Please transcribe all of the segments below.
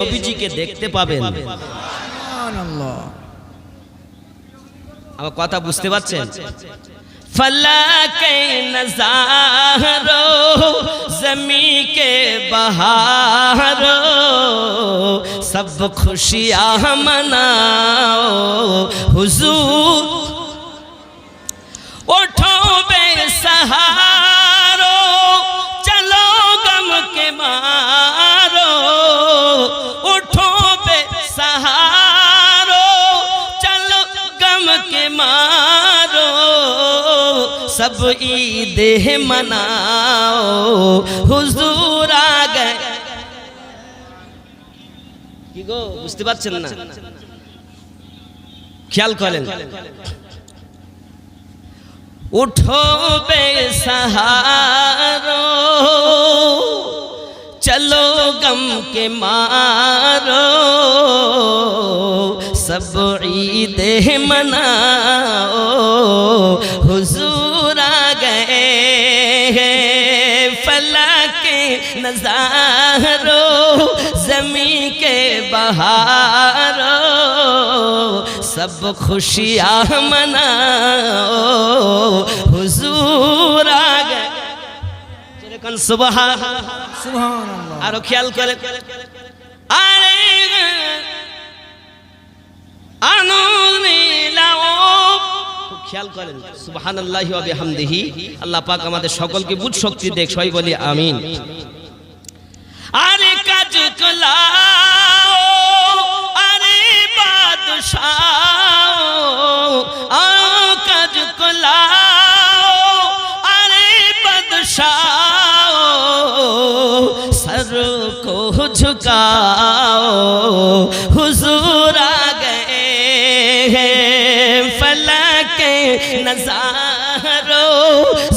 নবীজিকে দেখতে পাবেন আমার কথা বুঝতে পারছেন فلاکے نظارو زمین کے بہارو سب خوشیاں مناو حضور اٹھو بے سہار دہ منا حضور اس کے بعد چلنا۔ خیال کو لین اٹھو بے سہارو، چلو گم کے مارو۔ سب عیدیں عید حضور नजारो जमी के बहारो सब खुशियाँ मनाओ हुजूर आ गए যেরকম সুবহান সুবহানাল্লাহ আরো খেয়াল করে আরে আনুনিলাও খুব খেয়াল করেন সুবহানাল্লাহি ওয়া বিহামদিহি আল্লাহ পাক আমাদের সকলকে বুঝ শক্তি দেখ সবাই বলি আমিন আরে কাজ কলাও আরে বাদশাহ আ কাজ কলাও আরে বাদশাহ सर को झुकाओ हुजूर आ गए हैं फलक नजारो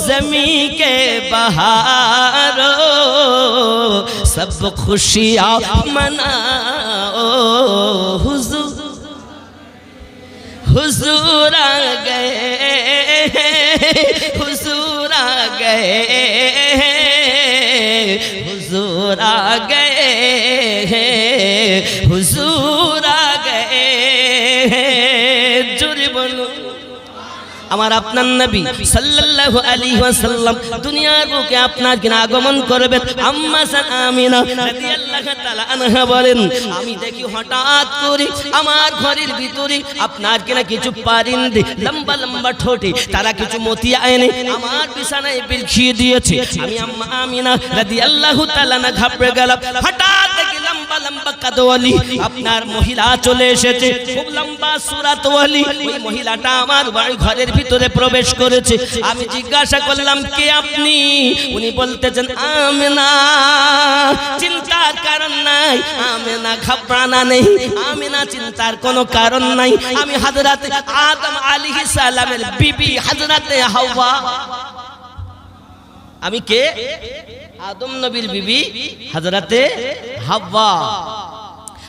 जमी के बहारो सब खुशियाँ मनाओ हुजूर हुजूर आ गए हुजूर आ गए हुजूर आ गए हुजूर আমার আপনার নবী সাল্লাল্লাহু আলাইহি ওয়াসাল্লাম দুনিয়ার বুকে আপনার কিনা আগমন করবেন আম্মা সান আমিনা রাদিয়াল্লাহু তাআলা আনহা বলেন, আমি দেখি হঠাৎ করে আমার ঘরের ভিতরে আপনার কিনা কিছু পারিন্দি লম্বা লম্বা ঠোঁটে তারা কিছু মতিয়া এনে আমার বিছানায় বিলখিয়ে দিয়েছে। আমি আম্মা আমিনা রাদিয়াল্লাহু তাআলা না ঘাবড়ে গেলাম। হঠাৎ লম্বা কাদওয়ালি আপনার মহিলা চলে এসেছে। খুব লম্বা সুরাতওয়ালি ওই মহিলাটা আমার বাড়ি ঘরের ভিতরে প্রবেশ করেছে। আমি জিজ্ঞাসা করলাম, কে আপনি? উনি বলতেছেন, আমেনা। চিন্তার কারণ নাই। আমেনা ঘাবড়ানা নেই। আমেনা চিন্তার কোনো কারণ নাই। আমি হাজরাতে আদম আলাইহিস সালামের বিবি হাজরাতে হাওয়া। আমি কে? আদম নবীর বিবি হাজরাতে হাওয়া।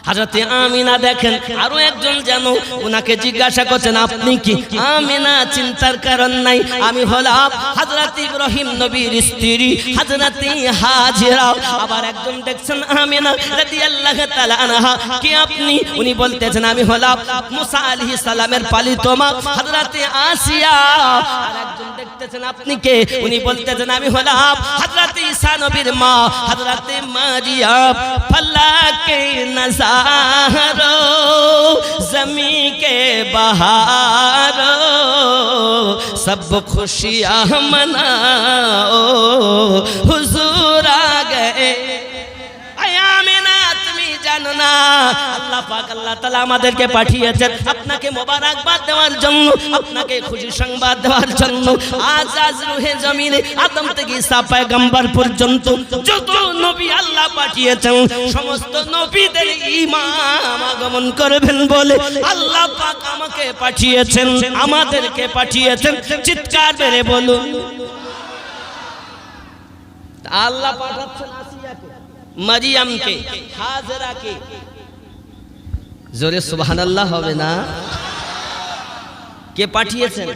হাজরতে আমিনা দেখেন, আরও একজন যেন ওনাকে জিজ্ঞাসা করছেন, আপনি কি? আমিনা চিন্তার কারণ নাই, আমি হলাম হাজরত ইব্রাহিম নবীর স্ত্রী হাজরত হাজিরা। আবার একজন দেখছেন আমিনা রাদিয়াল্লাহু তাআলা আনহা। কি আপনি? উনি বলতেছেন, আমি হলাম মুসা আলাইহিস সালামের পালিত মা, হযরত আসিয়া। আর একজন দেখতেছেন, আপনি কে? উনি বলতেছেন, আমি হলাম হযরত ঈসা নবীর মা, হযরত মারিয়াম ফলাকে নজারো জমি কে বহারো সব খুশিয়াँ মনাओ হুজুর আ গয়ে আয়ামিনা তুমি জানো না। আল্লাহ পাক, আল্লাহ তাআলা আমাদেরকে পাঠিয়েছেন। আপনাকে মোবারকবাদ দেওয়ার জন্য, আপনাকে খুশি সংবাদ দেওয়ার জন্য। আজ আজ রুহে জমিনে আদম থেকে ঈসা পয়গম্বর পর্যন্ত যত নবী আল্লাহ পাঠিয়েছেন, সমস্ত নবীদের ইমাম আগমন করবেন বলে আল্লাহ পাক আমাকে পাঠিয়েছেন, আমাদেরকে পাঠিয়েছেন। চিৎকার মেরে বলুন। আল্লাহ পাঠাচ্ছেন মারিয়ামকে হাজরাকে জোরে সুবহানাল্লাহ হবে না? কে পাঠিয়েছেন?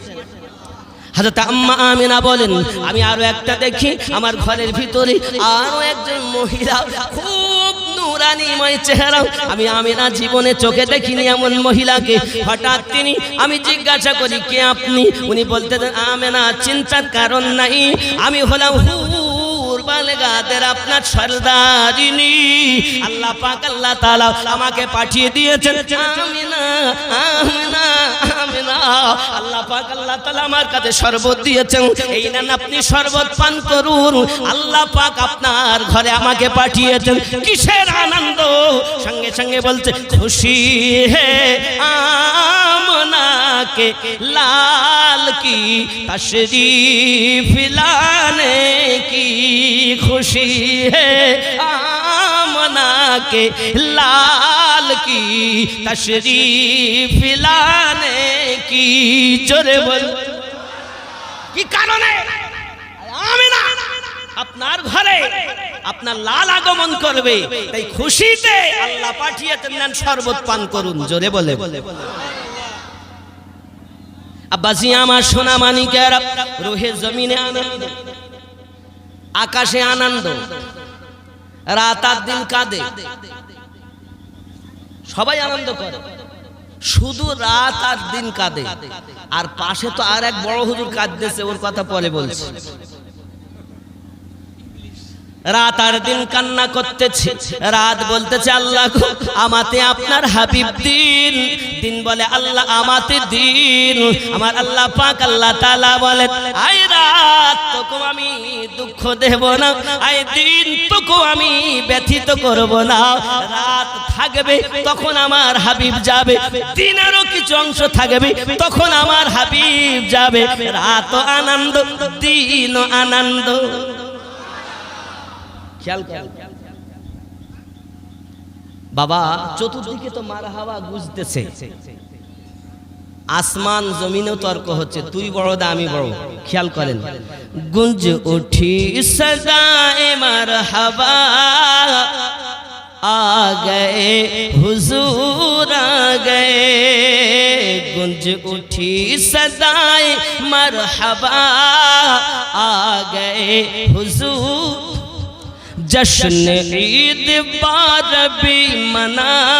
হাজরত আম্মা আমিনা বলেন আমি আরও একটা দেখি আমার ঘরের ভিতরে আরও একজন মহিলা খুব নুরানিময় চেহারা। আমি আমিনা জীবনে চোখে দেখিনি এমন মহিলাকে। হঠাৎ তিনি আমি জিজ্ঞাসা করি কে আপনি? উনি বলতে আমেনা চিন্তার কারণ নাই। আমি হলাম হুর আপনার সর্দারিনী। আল্লাহ পাক আল্লাহ তাআলা আমাকে পাঠিয়ে দিয়েছেন। আমিনা আমিনা পাক আল্লাহ তাআলা আমার কাছে শরবত দিয়েছেন এই নেন আপনি শরবত পান করুন আল্লাহ পাক আপনার ঘরে আমাকে পাঠিয়েছেন কিসের আনন্দ সঙ্গে সঙ্গে বলছে খুশি হে আমনা के लाल की तशरीफ लाने की खुशी है आमना के लाल की तशरीफ लाने की জোরে বল। কি কারণে? আমিনা আপনার ঘরে আপনার লাল আগমন করবে। তাই খুশিতে আল্লাহ পাঠিয়েছেন নেন শরবত পান করুন, জোরে বলে। আব্বাসি আমার সোনা মানিকের রোহে জমিনে আনন্দ। আকাশে আনন্দ। রাত আর দিন কাঁদে। সবাই আনন্দ করে। শুধু রাত আর দিন কাঁদে। আর পাশে তো আর এক বড় হুজুর কাঁদতেছে, ওর কথা পরে বলছে। রাত আর দিন কান্না করতেছে। রাত বলতেছে, আল্লাহ আমাতে আপনার হাবিব দিন। দিন বলে, আল্লাহ আমাতে দিন। আমার আল্লাহ পাক আল্লাহ তালা বলে আই রাত, তোকে আমি দুঃখ দেব না। আই দিন, তোকে আমি ব্যথিত করব না। রাত থাকবে, তখন আমার হাবিব যাবে। দিনেরও কিছু অংশ থাকবে, তখন আমার হাবিব যাবে। রাত আনন্দ দিন আনন্দ। খেয়াল খেয়াল বাবা, চতুর্দিকে তো মার হাওয়া গুজতেছে। আসমান জমিনে তর্ক হচ্ছে, তুই বড় দা, আমি বড়। খেয়াল করেন। গুঞ্জ উঠি সদায় মার হাওয়া আ গে হুজুর আ গে গুঞ্জ উঠি সদায় মার হাবা আ গয়ে হুজুর جشن عید پار بھی منا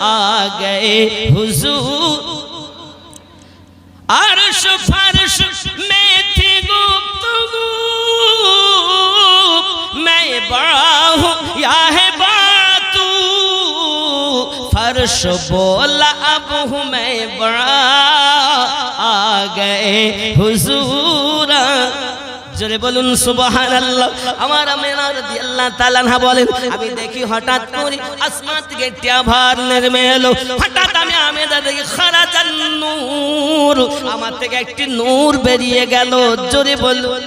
آ گئے حضور۔ عرش فرش میں تھی گفتگو۔ میں بڑا ہوں، یا ہے باتو۔ فرش بولا، اب ہوں میں بڑا آ گئے حضور জোরে বলুন সুবহান আল্লাহ আমার আমেনা রাদিয়াল্লাহু তাআলা আনহা বলেন, আমি দেখি হঠাৎ করে আসমান থেকে একটি আভার নেমে এলো হঠাৎ আমি আমেনা দেখি খারাজান নূর। আমার থেকে একটি নূর বেরিয়ে গেল, জোরে বলুন।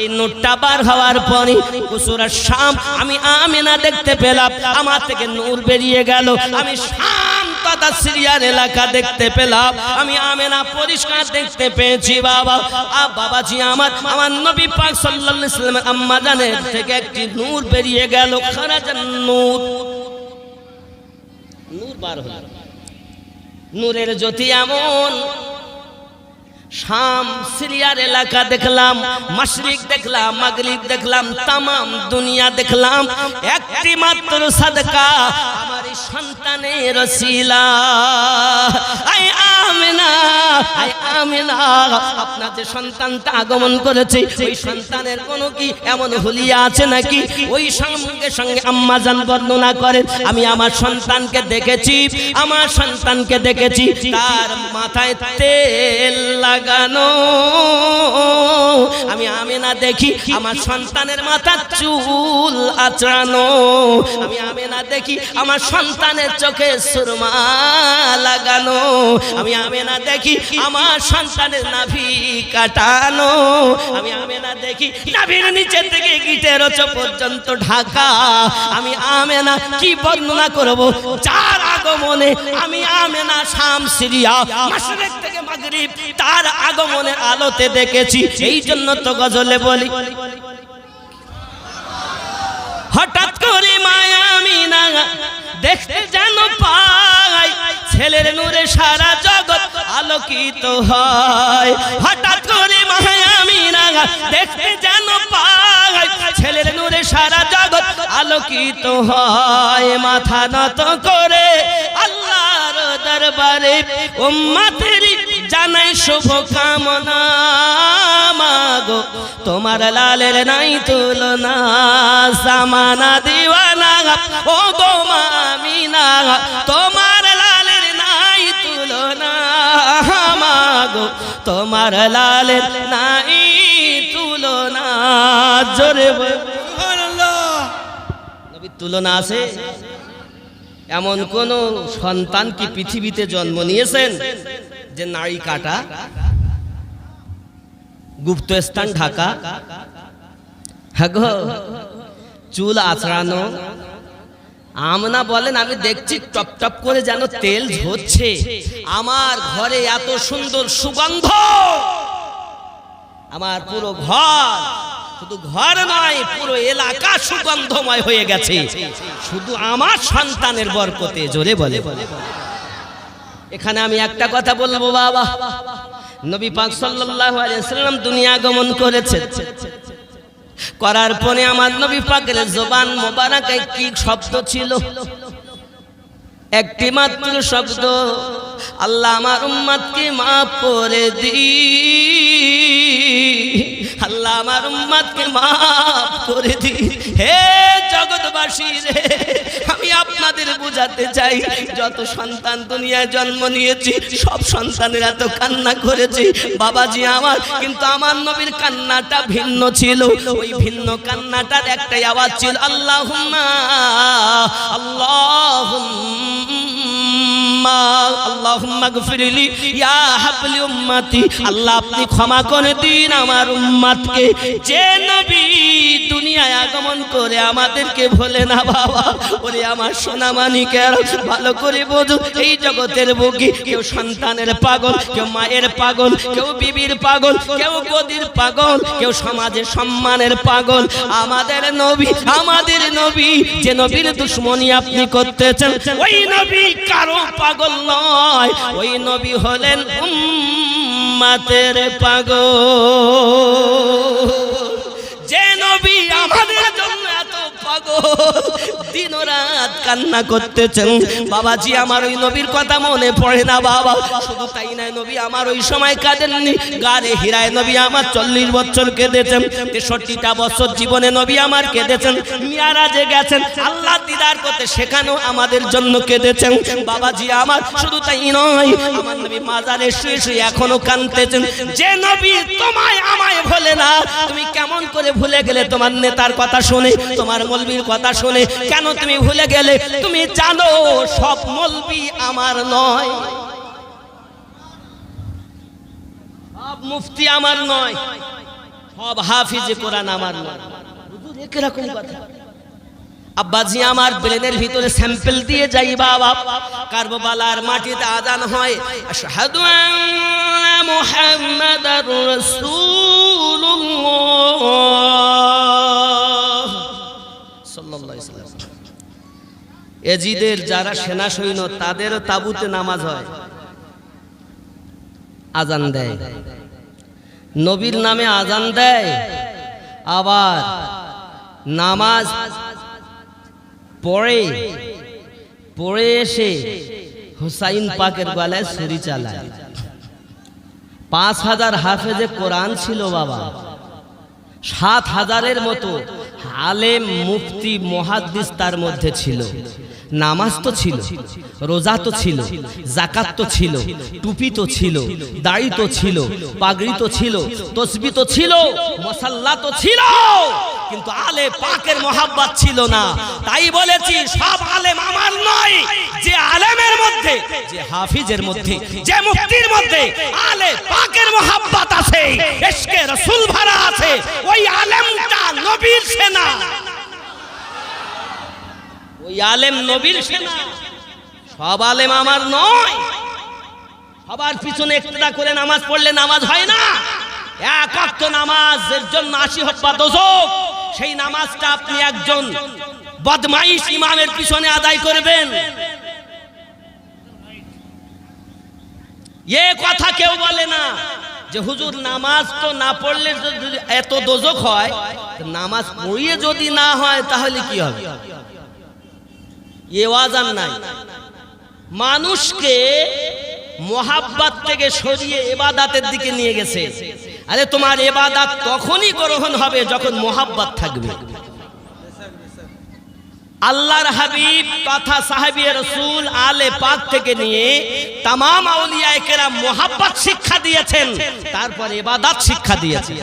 এই নূরটা বার হওয়ার পরে কুসুরার শাম, আমি আমেনা দেখতে পেলাম। আমার থেকে নূর বেরিয়ে গেল। আমি শাম তথা সিরিয়ার এলাকা দেখতে পেলাম। আমি আমেনা পরিষ্কার দেখতে পেয়েছি, বাবা। আ, বাবাজি আমার আমার নবী পাক সাল্লাল্লাহু আলাইহি সাল্লামের আম্মা জানের থেকে একটি নূর বেরিয়ে গেল, খারাজান নূর। নূর বার হলো। নূরের জ্যোতি এমন শাম, সিরিয়ার এলাকা দেখলাম মাসরিক দেখলাম, মাগরিব দেখলাম, তামাম দুনিয়া দেখলাম। একটি মাত্র সাদকা, আমার সন্তানের আপনার যে সন্তানটা আগমন সন্তানের কোনো কি এমন হুলিয়া আছে নাকি? ওই সঙ্গে বর্ণনা করেন, আমি আমার সন্তানকে দেখেছি, আমার সন্তানকে দেখেছি, তার মাথায় তেল লাগানো। আমি আমি না দেখি আমার সন্তানের মাথা চুল আচড়ানো। আমি আমি না দেখি আমার সন্তানের চোখে সুরমা লাগানো। আমি আমি না দেখি আমার সন্তানের নাভি কাটানো। আমি আমি না দেখি নাভির নিচে থেকে গিটের পর্যন্ত ঢাকা। আমি আমেনা কি বর্ণনা করব? যার আগমনে আমি আমেনা শাম সিরিয়া থেকে মাগরিব, তার আগমনের আলোতে দেখেছি। এই জন্য তো গজলে বলি। হঠাৎ করে মায়া আমিনা দেখতে যেন পাই, ছেলের নূরে সারা জগৎ আলোকিত হয়। হঠাৎ করে মায়া আমিনা দেখতে যেন পাই, ছেলের নূরে সারা জগৎ আলোকিত হয়। মাথা নত করে আল্লাহর দরবারে উম্মতের জানাই শুভ কামনা মাগো। তোমার লালের নাই তুলনা সামানা দিওয়ানা, ও গো মামিনা। তোমার লালের নাই তুলনা মাগো। তোমার লালের নাই তুলনা তুলনা আছে? এমন কোন সন্তান কি পৃথিবীতে জন্ম নিয়েছেন? যে নাড়ি কাটা গুপ্ত স্থান ঢাকা হ্যাঁ চুল আছড়ানো। আমনা বলেন, আমি দেখছি টপ টপ করে যেন তেল ঝরছে। আমার ঘরে এত সুন্দর সুগন্ধ। আমার পুরো ঘর, শুধু ঘর নয়, পুরো এলাকা সুগন্ধময় হয়ে গেছে। শুধু আমার সন্তানের বরকতে, জোরে বলে বলে। এখানে আমি একটা কথা বলব, বাবা। নবী পাক সাল্লাম দুনিয়া আগমন করেছেন। করার পরে আমার নবী পাকের জবান মোবারকে কি শব্দ ছিল? একটি মাত্র শব্দ, আল্লাহ আমার উম্মাদকে মাফ করে দি আল্লাহ আমার উম্মাদকে মাফ করে দি। হে জগৎবাসী রে, আমি আপনাদের বোঝাতে চাই, যত সন্তান দুনিয়ায় জন্ম নিয়েছি, সব সন্তানের এত কান্না করেছি। বাবাজি আমার, কিন্তু আমার নবীর কান্নাটা ভিন্ন ছিল। ওই ভিন্ন কান্নাটার একটাই আওয়াজ ছিল আল্লাহ আল্লাহ আমাদেরকে ভোলে না বাবা। আমার ভালো করে বোঝো, এই জগতের বুকে কেউ সন্তানের পাগল, কেউ মায়ের পাগল, কেউ বিবির পাগল, কেউ গদির পাগল, কেউ সমাজের সম্মানের পাগল। আমাদের নবী আমাদের নবী, যে নবীর দুশ্মনী আপনি করতেছেন, ওই নবী কারও পাগল নয় ওই নবী হলেন উম্মাতের পাগল। দিন রাত কান্না করতেছেন। বাবাজি, আমার ওই নবীর কথা মনে পড়ে না বাবা। শুধু তাই নয়, নবী আমার ওই সময় কাঁদেননি। গারে হীরায় নবী আমার চল্লিশ বছর কেঁদেছেন। তেষট্টিটা বছর জীবনে নবী আমার কেঁদেছেন। মিয়ারাজে গেছেন। আল্লাহ দিদার করতে সেখানেও আমাদের জন্য কেঁদেছেন। বাবাজি আমার শুধু তাই নয়, আমার নবী মাজারে শুয়ে শুয়ে এখনও কাঁদতেছেন। যে নবী তোমায় আমায় ভোলে না, তুমি কেমন করে ভুলে গেলে তোমার নেতার কথা শুনে, তোমার মলবির কথা শুনে কেন তুমি ভুলে গেলে? তুমি জানো, সব মলবি আমার নয়। সব মুফতি আমার নয়। সব হাফিজে কোরআন আমার নয়। আব্বাজি আমার ব্রেনের ভিতরে স্যাম্পল দিয়ে যাই বাবা। কারবালার মাটিতে আজান হয়, আশহাদু এজিদের যারা সেনা সৈন্য তাদেরও তাবুতে নামাজ হয়। আজান দেয়। নবীর নামে আজান দেয়। আবার নামাজ পড়ে পড়ে এসে হুসাইন পাকের গলায় ছুরি চালায়। পাঁচ হাজার হাফেজে কোরআন ছিল বাবা। সাত হাজারের মতো আলেম মুফতি মহাদ্দিস তার মধ্যে ছিল। নামাজ তো ছিল, রোজা তো ছিল জাকাত তো ছিল, টুপি তো ছিল, দাড়ি তো ছিল, পাগড়ি তো ছিল, তসবি তো ছিল, মশাল্লা তো ছিল। কিন্তু আলে পাকের মোহাব্বত ছিল না। তাই বলেছি, সব আলেম আমার নয়, যে আলেমের মধ্যে, যে হাফিজের মধ্যে, যে মুফতির মধ্যে আলে পাকের মোহাব্বত আছে ইশকে রাসূল ভরা আছে, ওই আলেমটা নবীর সেনা। ওই আলেম নবীর সেনা। সব আলেম আমার নয়। সবার পিছনে একটা করে নামাজ পড়লে নামাজ হয় না। এক অক্ত নামাজের জন্য আশি হব্বা দোজক। সেই নামাজটা আপনি একজন বদমাইশ ইমামের পিছনে আদায় করবেন। এ কথা কেউ বলে না যে, হুজুর, নামাজ তো না পড়লে যদি এত দোজক হয় নামাজ পড়িয়ে যদি না হয়, তাহলে কি হবে? এ ওয়াজান নাই। মানুষকে মোহাব্বাত থেকে সরিয়ে এবাদাতের দিকে নিয়ে গেছে। আরে তোমার এবাদাত তখনই গ্রহণ হবে যখন মোহাব্বত থাকবে। আল্লাহর হাবিব তথা সাহাবী রসুল আলে পাক থেকে নিয়ে তাম আউলিয়ায়ে কেরাম মোহাব্বত শিক্ষা দিয়েছেন। তারপর এবাদাত শিক্ষা দিয়েছেন।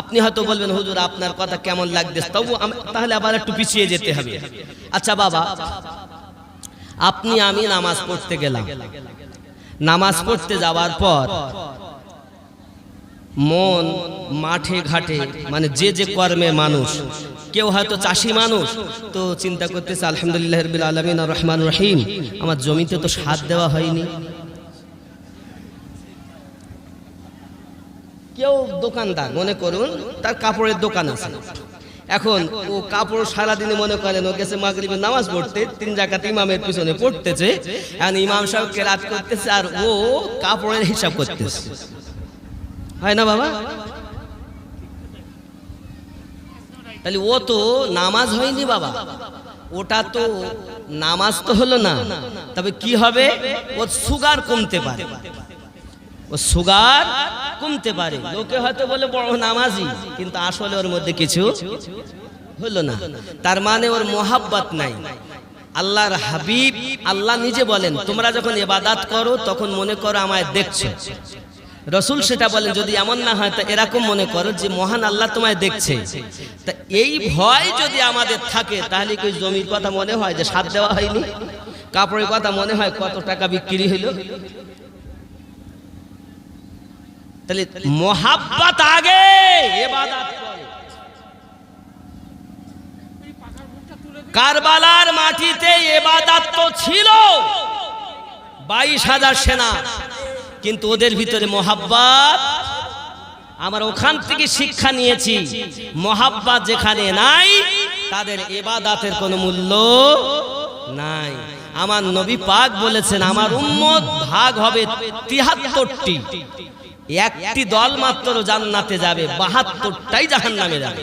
আপনি হয়তো বলবেন, হুজুর, আপনার কথা কেমন লাগতেছে? তবু তাহলে আবার একটু পিছিয়ে যেতে হবে। আচ্ছা বাবা, আপনি, আমি নামাজ পড়তে গেলাম। নামাজ পড়তে যাওয়ার পর মন মাঠে ঘাটে মানে যে যে কর্মে মানুষ, কেউ হয়তো চাষি মানুষ, তো চিন্তা করতেছে, আলহামদুলিল্লাহ রবিল আলমিন রহমান রহিম, আমার জমিতে তো সার দেওয়া হয়নি। কেউ দোকানদার মনে করুন, তার কাপড়ের দোকান আছে। এখন ও কাপড় সারাদিনে মনে করেন, ও গেছে মাগরিবের নামাজ পড়তে, তিন জায়গাতে ইমামের পিছনে পড়তেছে, এখন ইমাম সাহেব কেরাত করতেছে আর ও কাপড়ের হিসাব করতেছে। হয় না বাবা? তাহলে ও তো নামাজ হয়নি বাবা। ওটা তো নামাজ তো হলো না, তবে কি হবে? ওর সুগার কমতে পারে। ও সুগার কমতে পারে। লোকে হয়তো বলে, বড় নামাজি। কিন্তু আসলে ওর মধ্যে কিছু হলো না। তার মানে ওর মোহাব্বত নাই। আল্লাহর হাবিব আল্লাহ নিজে বলেন, তোমরা যখন এবাদাত করো, তখন মনে করো আমায় দেখছ। রসুল সেটা বলেন, যদি এমন না হয়, তা এরকম মনে করো যে মহান আল্লাহ তোমায় দেখছে। তা এই ভয় যদি আমাদের থাকে, তাহলে কি জমির কথা মনে হয় যে সাথ দেওয়া হয়নি? কাপড়ের কথা মনে হয় কত টাকা বিক্রি হইল তাহলে মোহাব্বত আগে কারবালার মাটিতে এবাদাত তো ছিল। বাইশ হাজার সেনা। কিন্তু ওদের ভিতরে মোহাব্বত, আমার ওখান থেকে শিক্ষা নিয়েছি, মোহাব্বত যেখানে নাই, তাদের এবাদাতের কোনো মূল্য নাই। আমার নবী পাক বলেছেন, আমার উম্মত ভাগ হবে তিহাত্তরটি। একটি দল মাত্র জান্নাতে যাবে, বাহাত্তরটাই জাহান নামে যাবে।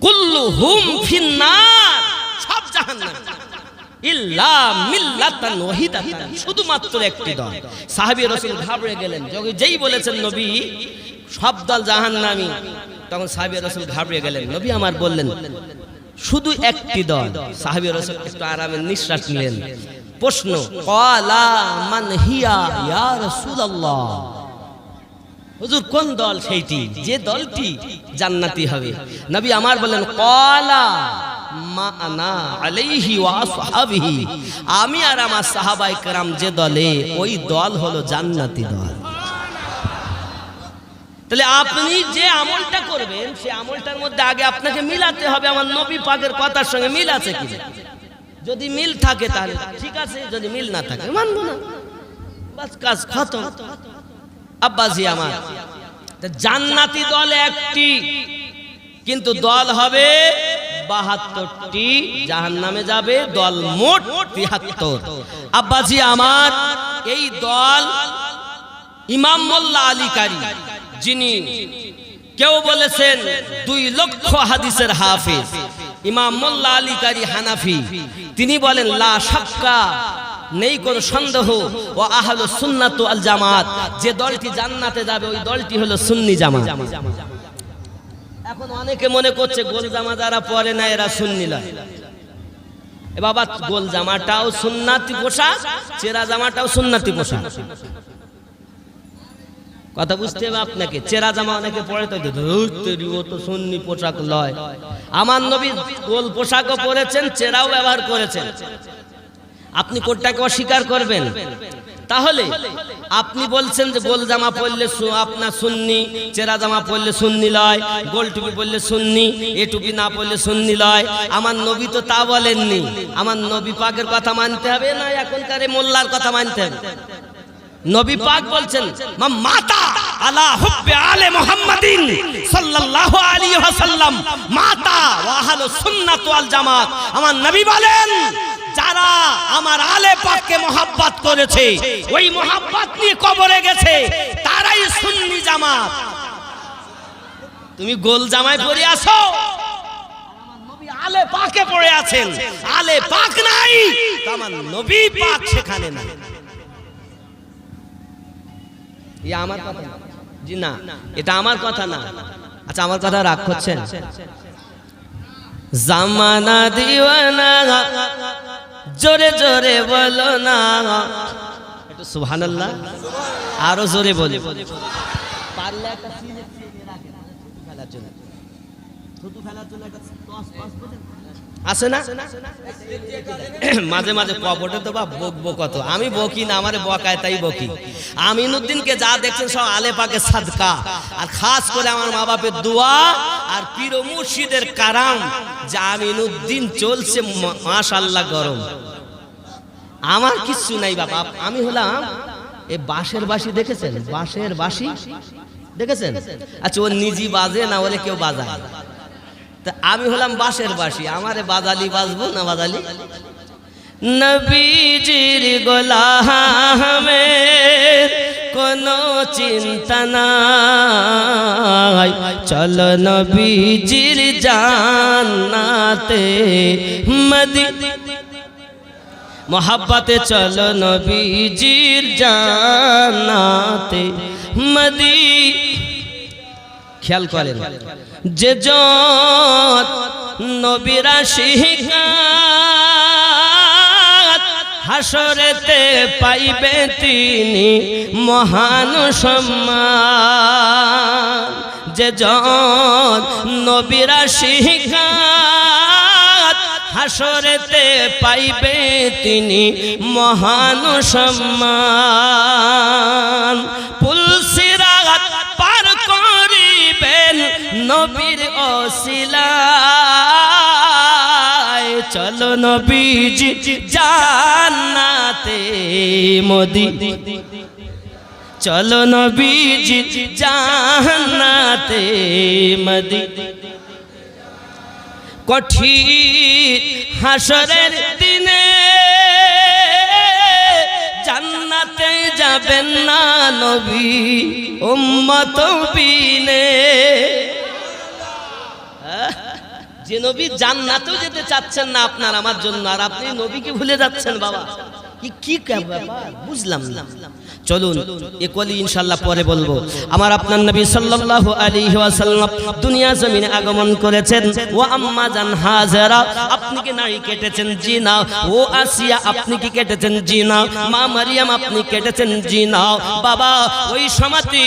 কুল্লু হুম সব জাহান ওয়াহিদাতান, শুধুমাত্র একটি দল। গেলেন যেই বলেছেন, নবী, সব দল তখন গেলেন, নবী আমার বললেন, শুধু একটি দল। সাহাবী রাসূল একটু আরামে নিঃশ্বাস নিলেন। প্রশ্ন, কলা মান হিয়া, ইয়া হুজুর, কোন দল সেইটি? যে দলটি জান্নাতি হবে। নবী আমার বলেন কলা আমি আর আমার সাহাবাই কারাম যে দলে, ওই দল হলো জান্নাতি দল। তাহলে আপনি যে আমলটা করবেন, সে আমলটার মধ্যে আগে আপনাকে মিলাতে হবে। আমার নবী পাকের কথার সঙ্গে মিল আছে কি যদি মিল থাকে তাহলে ঠিক আছে, যদি মিল না থাকে, মানবো না। বাস কাজ খতম। আব্বাসি আমার। জান্নাতি দল একটি, কিন্তু দল হবে বাহাত্তরটি। জাহান নামে যাবে দল মোট তিহাত্তর আব্বাসি আমার, এই দল ইমাম মোল্লা আলী কারি, যিনি কেউ বলেছেন দুই লক্ষ হাদিসের হাফিজ। ইমাম মোল্লা আলী কারি হানাফি, তিনি বলেন, লা শাক্কা, নেই কোনো সন্দেহ, ও আহল সুন্নাত আল জামাত, যে দলটি জান্নাতে যাবে, ওই দলটি হলো সুন্নি জামাত। এখন অনেকে মনে করছে, গোল জামা যারা পরে না, এরা সুন্নি এ বাবা, গোল জামাটাও সুন্নাতি পোশাক, চেরা জামাটাও সুন্নাতি পোশাক। কথা বুঝতে হবে আপনাকে। চেরা জামা অনেকে পরে তো ও তো সুন্নি পোশাক লয়। আমার নবী গোল পোশাকও পরেছেন, চেরাও ব্যবহার করেছেন। আপনি কোনটাকে অস্বীকার করবেন? তাহলে আপনি বলছেন যে গোল জামা পরলে আপনার সুন্নি, চেরা জামা পরলে সুন্নি লয়, গোল টুপি পরলে সুন্নি, এ টুপি না পরলে সুন্নি লয়। আমার নবী তো তা বলেননি। আমার নবী পাকের কথা মানতে হবে না, এখনকার মোল্লার কথা মানতে হবে। নবী পাক বলছেন, মা মাতা আলা হুব্বে আলে মুহাম্মাদিন সাল্লাল্লাহু আলাইহি ওয়াসাল্লাম। মাতা ওয়া আহলুস সুন্নাত ওয়াল জামাত। আমার নবী বলেন, যারা আমার আলে পাককে মহাব্বাত করেছে, ওই মহাব্বাত নিয়ে কবরে গেছে, তারাই সুন্নি জামাত। তুমি গোল জামায় পরে নবী আলে পাকে পড়ে আছেন। আলে পাক নাই আমার নবী পাক সেখানে নাই। আমার কথা জি না, এটা আমার কথা না। আচ্ছা আমার কথা রাগ করছেন? জামানা দিওয়ানা, জোরে জোরে বলো না। একটু আরও জোরে বলি। পারলে একটা আছে না? মাঝে মাঝে কপটে তো বা বকবো কত। আমি বকি না, আমারে বকায় তাই বকি। আমিনুদ্দিনকে যা দেখছেন সব আলে পাকে সাদকা। আর খাস করে আমার মা বাপের দোয়া আর পীর মুর্শিদের কারাম যা আমিনুদ্দিন চলছে মাশাল্লাহ গরম। আমার কিচ্ছু নাই বাবা। আমি হলাম এ বাঁশের বাঁশি দেখেছেন? বাঁশের বাঁশি দেখেছেন? আচ্ছা ও নিজে বাজে না বলে কেউ বাজায়? তা আমি হলাম বাঁশের বাঁশি। আমারে বাজালি বাজবো না বাজালি? নবীজির গোলামের কোনো চিন্তা নাই। চল নবীজির জান্নাতে মদি মোহাব্বতে চলো নবীজির জান্নাতে মদি খেয়াল করেন। যে যত নবীরা শিহিকাত হাসরেতে পাইবে তিনি মহান সম্মান। যে জন নবীরা শিহিকাত হাসরেতে পাইবে তিনি মহান সম্মান। পুলসিরাত নবীর অশিলায়। চলো নবীজি জান্নাতে মোদি। চলো নবীজি জান্নাতে মদি। কঠিন হাসরের দিনে জান্নাতে যাবেন না নবী, উম্মত বিনে যে নবী জান্নাতেও যেতে চাচ্ছেন না আপনার, আমার জন্য, আর আপনি নবীকে ভুলে যাচ্ছেন, বাবা। কি কি বুঝলাম না। চলুন এ কলি ইনশাল্লাহ পরে বলব। আমার আপনার নবী সাল্লাল্লাহু আলাইহি ওয়াসাল্লাম দুনিয়া জমিনে আগমন করেছেন। ও আম্মা জান হাজারা, আপনি কি নারী কেটেছেন জি না ও আসিয়া, আপনি কি কেটেছেন জি না মা মারিয়াম, আপনি কেটেছেন জি না বাবা, ওই সমাতি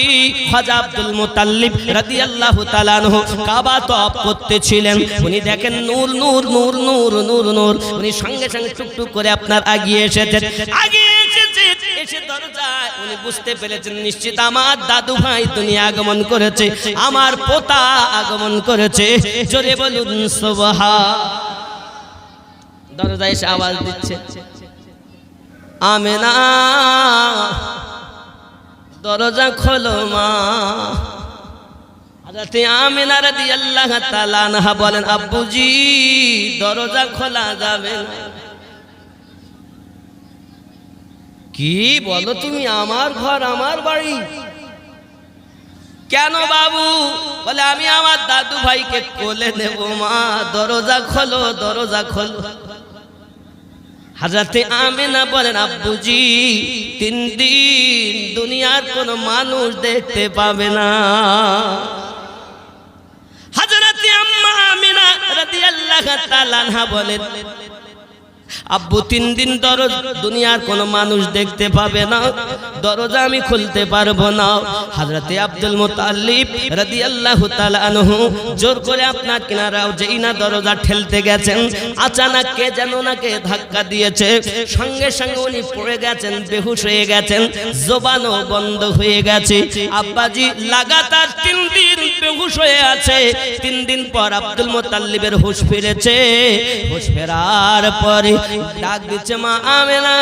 খাজা আব্দুল মুতাল্লিব রাদিয়াল্লাহু তাআলা আনহু কাবা তপ করতেছিলেন। উনি দেখেন নূর নূর নূর নূর নূর নূর। উনি সঙ্গে সঙ্গে টুকটুক করে আপনার আগিয়ে এসেছেন। আগিয়ে বুঝতে পেরেছেন, নিশ্চিত আমার দাদু ভাই দুনিয়া আগমন করেছে, আমার পোতা আগমন করেছে। জোরে বলুন এসে আওয়াজ দিচ্ছে। দরজা খোলো মা। হাজরতে তাআলা আনহা বলেন, আব্বুজি, দরজা খোলা যাবে না। কি বলো তুমি? আমার ঘর, আমার বাড়ি। কেন বাবু? বলে আমি আমার দাদু ভাইকে কোলে নেব, মা। দরজা খোলো দরজা খোলো। হাজারতে আমিনা বলেন, আব্বুজি, তিন দিন দুনিয়ার কোনো মানুষ দেখতে পাবে না। হাজরতে আম্মা আমিনা রাদিয়াল্লাহু তাআলা বলেন আব্বু, তিন দিন দরজ, দুনিয়ার কোনো মানুষ দেখতে পাবে না। দরজা আমি খুলতে পারব না। হাজরতে আব্দুল মুতাল্লিব রাদিয়াল্লাহু তাআলা আনহু জোর করে আপনার কিনারাও যেই না দরজা ঠেলতে গেছেন, আচানক কে যেন ওনাকে ধাক্কা দিয়েছে। সঙ্গে সঙ্গে উনি পড়ে গেছেন, বেহুশ হয়ে গেছেন, জবানও বন্ধ হয়ে গেছে। আব্বাজি লাগাতার তিন দিন বেহুশ হয়ে আছে। তিন দিন পর আব্দুল মুতাল্লিবের হুশ ফিরেছে। হুশ ফেরার পরে ডাক দিচ্ছে মা আমেনা।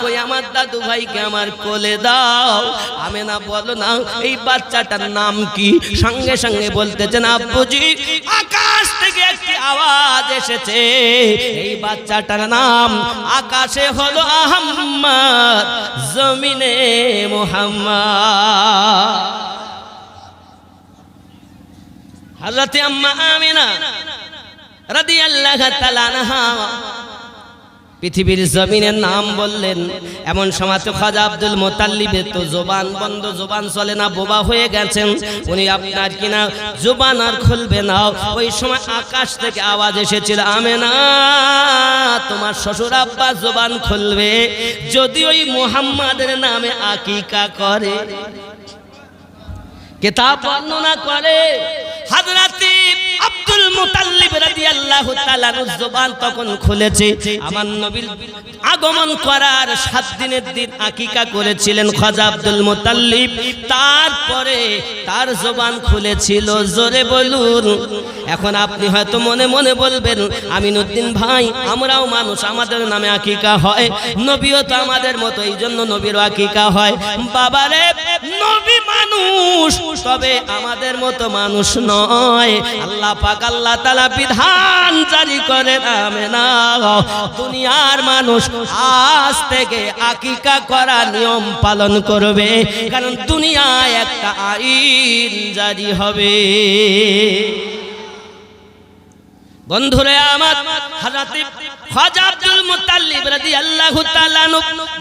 কই আমার দাদু ভাইকে আমার কোলে দাও। আমেনা বলো না, এই বাচ্চাটার নাম কি? সঙ্গে সঙ্গে বলতেছেন আব্বুজি, আকাশ থেকে একটি আওয়াজ এসেছে। এই বাচ্চাটার নাম আকাশে হলো আহম্মদ, জমিনে মোহাম্মদ। হযরতে আম্মা আমিনা। পৃথিবীর জমিনের নাম বললেন, এমন সময় খাজা আব্দুল মোতাল্লিবের তো জোবান বন্ধ, জোবান চলে না, বোবা হয়ে গেছেন। উনি আপনার কিনা জোবান আর খুলবে না। ওই সময় আকাশ থেকে আওয়াজ এসেছিল, আমেনা, তোমার শ্বশুর আব্বা জোবান খুলবে, যদি ওই মুহাম্মাদের নামে আকিকা করে। কেতাব বর্ণনা করে, হাজরাতে আব্দুল মুতাল্লিব রাদিয়াল্লাহু জবান তখন খুলেছে। আমার নবীর আগমন করার দিনের দিন আকিকা করেছিলেন খাজা আব্দুল মুতাল্লিব। তারপরে তার জবান খুলেছিল, জোরে বলুন। এখন আপনি হয়তো মনে মনে বলবেন, আমিনুদ্দিন ভাই, আমরাও মানুষ, আমাদের নামে আকিকা হয়। নবীও তো আমাদের মতো এই জন্য নবীর আকিকা হয়। বাবারে, নবী মানুষ, তবে আমাদের মতো মানুষ নয়। আল্লাহ পাক, আল্লাহ তালা বিধান জারি করে নামে না দুনিয়ার মানুষ আজ থেকে আকিকা করা নিয়ম পালন করবে, কারণ দুনিয়ায় একটা আইন জারি হবে। বন্ধুরে আমার হাজাতে খাজা আব্দুল মুতাল্লিব রাদিয়াল্লাহু তাআলা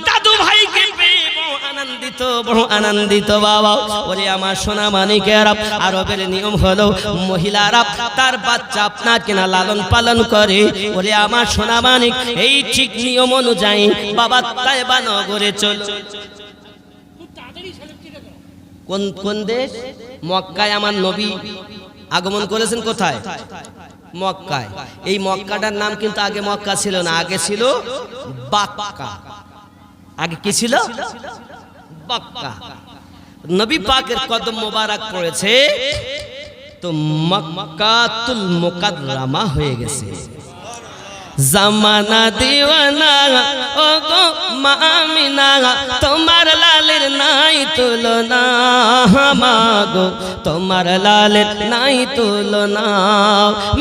দাদু ভাইকে পেয়ে বড় আনন্দিত বড় আনন্দিত বাবা। ওরে আমার সোনা মানিকেরা আরবের নিয়ম হলো মহিলারা তার বাচ্চা আপনার কিনা লালন পালন করে। ওরে আমার সোনা মানিক এই ঠিক নিয়ম অনুযায়ী বাবা তাইবা নগরে চল। কোন কোন দেশ? মক্কায় আমার নবী আগমন করেছেন কোথায়? মক্কায়। এই মক্কাটার নাম কিন্তু আগে মক্কা ছিল না, আগে ছিল বাক্কা। আগে কি ছিল? বাক্কা। নবী পাকের কদম মোবারক পড়েছে, তো মক্কাতুল মুকাররামা হয়ে গেছে। জামানা দিওয়ানা ও গো মামিনা তোমার লালের নাই তুলনা মাগো তোমার লালের নাই তুলনা।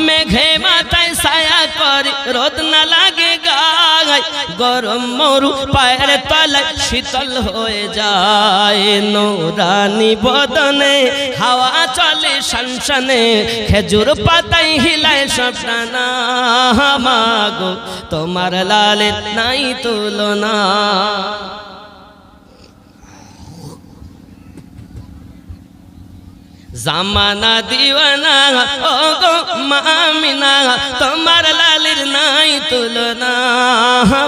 মেঘে মাথায় ছায়া করে, রোদ না লাগে গায় গরম মরু পায়ের তলায় শীতল হয়ে যায়। নোরানি বদনে হাওয়া চলে শানশানে খেজুর পাতায় হিলায় সপনা মাগো, তোমার লালের নাই তুলনা। জামানা দিওয়ানা ও গো মামিনা, তোমার লালের নাই তুলনা,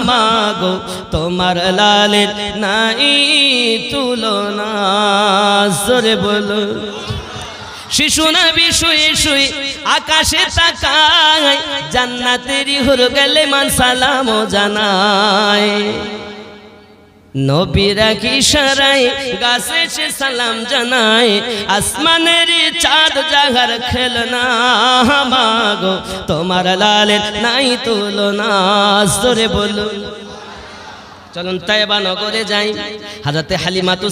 মাগো, তোমার লালের নাই তুলনা। জোরে বলো। শিশু নবী শুয়ে শুয়ে আকাশে তাকায় জান্নাতেরই হুর গেলে মান সালাম জানায়। নবীরা কি সারাই গাছে সে সালাম জানায়, আসমানের চাঁদ জাগার খেলনা মাগো, তোমার লালের নাই তুলনা, জোরে বলুন। চলুন তাইবা নগরে যাই হাজাতে হালিমাতু